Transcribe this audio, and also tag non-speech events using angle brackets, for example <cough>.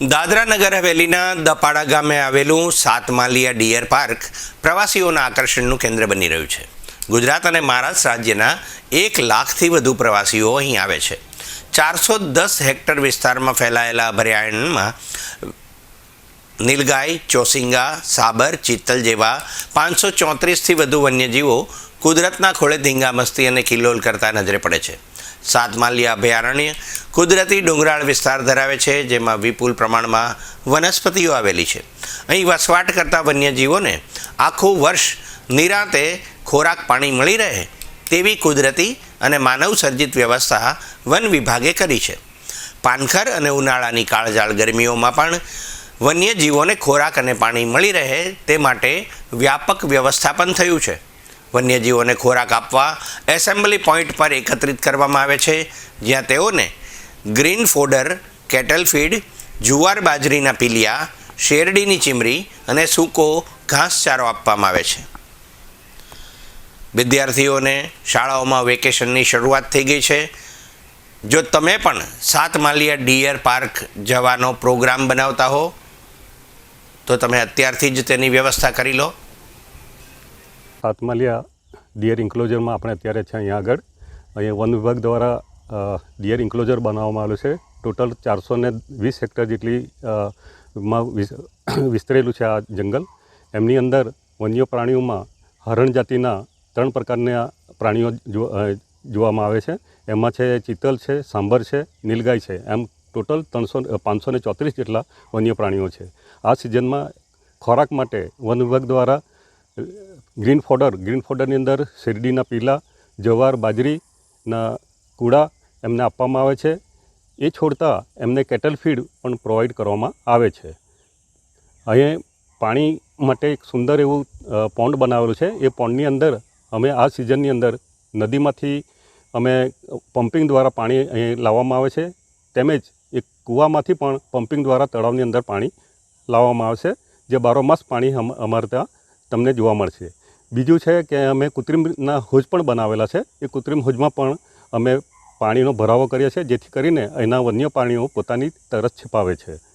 દાદરા નગર હવેલીના દપાડા ગામે આવેલું Satmaliya deer park પ્રવાસીઓના આકર્ષણનું કેન્દ્ર બની રહ્યું છે. ગુજરાત અને મહારાષ્ટ્ર રાજ્યના એક લાખથી વધુ પ્રવાસીઓ અહીં આવે છે. ચારસો દસ હેક્ટર વિસ્તારમાં ફેલાયેલા અભયારણ્યમાં નીલગાય, ચોસિંગા, સાબર, ચિત્તલ જેવા પાંચસો ચોત્રીસથી વધુ વન્યજીવો કુદરતના ખોળે ધીંગામસ્તી અને કિલ્લોલ કરતા નજરે પડે છે. સાતમાલિયા અભયારણ્ય કુદરતી ડુંગરાળ વિસ્તાર ધરાવે છે, જેમાં વિપુલ પ્રમાણમાં વનસ્પતિઓ આવેલી છે. અહીં વસવાટ કરતા વન્યજીવોને આખું વર્ષ નિરાંતે ખોરાક પાણી મળી રહે તેવી કુદરતી અને માનવ સર્જિત વ્યવસ્થા વન વિભાગે કરી છે. પાનખર અને ઉનાળાની કાળજાળ ગરમીઓમાં પણ વન્યજીવોને ખોરાક અને પાણી મળી રહે તે માટે વ્યાપક વ્યવસ્થાપન થયું છે. વન્યજીવોને ખોરાક આપવા એસેમ્બલી પોઈન્ટ પર એકત્રિત કરવામાં આવે છે, જ્યાં તેઓને ગ્રીન ફોડર, કેટલ ફીડ, જુવાર બાજરીના પીલિયા, શેરડીની ચીમરી અને સૂકો ઘાસચારો આપવામાં આવે છે. વિદ્યાર્થીઓને શાળાઓમાં વેકેશનની શરૂઆત થઈ ગઈ છે. જો તમે પણ સાત માલિયા ડિયર પાર્ક જવાનો પ્રોગ્રામ બનાવતા હો, તો તમે અત્યારથી જ તેની વ્યવસ્થા કરી લો. સાતમાલિયા ડિયર ઇન્ક્લોઝરમાં આપણે અત્યારે છે અહીંયા આગળ. અહીંયા વન વિભાગ દ્વારા ડિયર ઇન્ક્લોઝર બનાવવામાં આવેલું છે. ટોટલ ચારસો ને વીસ હેક્ટર જેટલી માં <coughs> વિસ્તરેલું છે આ જંગલ. એમની અંદર વન્ય પ્રાણીઓમાં હરણ જાતિના ત્રણ પ્રકારના પ્રાણીઓ જોવામાં આવે છે. એમાં છે ચિત્તલ છે, સાંભર છે, નીલગાય છે. એમ ટોટલ ત્રણસો પાંચસો ને ચોત્રીસ જેટલા વન્ય પ્રાણીઓ છે. આ સિઝનમાં ખોરાક માટે વન વિભાગ દ્વારા ગ્રીન ફોડર. ગ્રીન ફોડરની અંદર શેરડીના પીલા, જવાર, બાજરીના કૂડા એમને આપવામાં આવે છે. એ છોડતા એમને કેટલ ફીડ પણ પ્રોવાઈડ કરવામાં આવે છે. અહીં પાણી માટે એક સુંદર એવું પોન્ડ બનાવેલું છે. એ પોન્ડની અંદર અમે આ સિઝનની અંદર નદીમાંથી અમે પમ્પિંગ દ્વારા પાણી અહીં લાવવામાં આવે છે. તેમજ એક કૂવામાંથી પણ પમ્પિંગ દ્વારા તળાવની અંદર પાણી લાવવામાં આવશે જે બારોમાસ પાણી અમ- અમારે ત્યાં તમને જોવા મળશે. બીજું છે કે અમે કૃત્રિમના હોજ પણ બનાવેલા છે. એ કૃત્રિમ હોજમાં પણ અમે પાણીનો ભરાવો કરીએ છીએ, જેથી કરીને અહીંના વન્ય પ્રાણીઓ પોતાની તરસ છિપાવે છે.